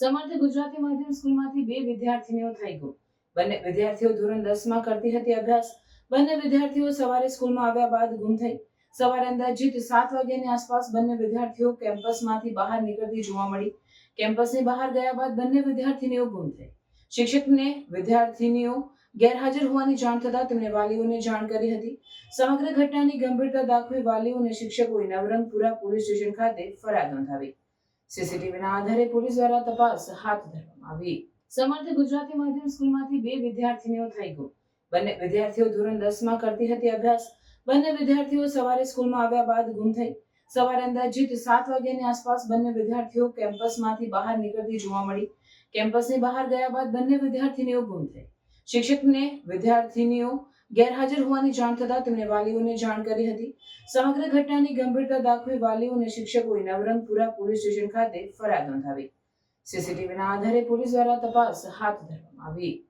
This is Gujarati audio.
સમર્થ ગુજરાતી માધ્યમ સ્કૂલમાંથી બે વિદ્યાર્થીનીઓ થઈ ગયું. બંને વિદ્યાર્થીઓ ધોરણ દસમાં કરતી હતી અભ્યાસ. બંને વિદ્યાર્થીઓ સવારે સ્કૂલમાં આવ્યા બાદ ગુમ થઈ. સવારે અંદાજિત સાત વાગ્યાની આસપાસ બંને વિદ્યાર્થીઓ કેમ્પસમાંથી બહાર નીકળતી જોવા મળી. કેમ્પસની બહાર ગયા બાદ બંને વિદ્યાર્થીનીઓ ગુમ થઈ. શિક્ષકને વિદ્યાર્થીનીઓ ગેરહાજર હોવાની જાણ થતાં તેમણે વાલીઓને જાણ કરી હતી. સમગ્ર ઘટનાની ગંભીરતા દાખવી વાલીઓ અને શિક્ષકોએ નવરંગપુરા પોલીસ સ્ટેશન ખાતે ફરિયાદ નોંધાવી. સીસીટીવીના આધારે પોલીસ દ્વારા તપાસ હાથ ધરવામાં આવી. સમર્થ ગુજરાતી માધ્યમ સ્કૂલમાંથી બે વિદ્યાર્થીનીઓ થઈ ગયું. બંને વિદ્યાર્થીઓ ધોરણ દસમાં કરતી હતી અભ્યાસ. બંને વિદ્યાર્થીઓ સવારે સ્કૂલમાં આવ્યા બાદ ગુમ થઈ. સવારે અંદાજિત સાત વાગ્યાની આસપાસ બંને વિદ્યાર્થીઓ કેમ્પસમાંથી બહાર નીકળતી જોવા મળી. કેમ્પસની બહાર ગયા બાદ બંને વિદ્યાર્થીનીઓ ગુમ થઈ. શિક્ષકને વિદ્યાર્થીનીઓ ગેરહાજર હોવાની જાણ થતાં તેમણે વાલીઓને જાણ કરી હતી. સમગ્ર ઘટનાની ગંભીરતા દાખવી વાલીઓ અને શિક્ષકોએ નવરંગપુરા પોલીસ સ્ટેશન ખાતે ફરિયાદ નોંધાવી. સીસીટીવીના આધારે પોલીસ દ્વારા તપાસ હાથ ધરવામાં આવી.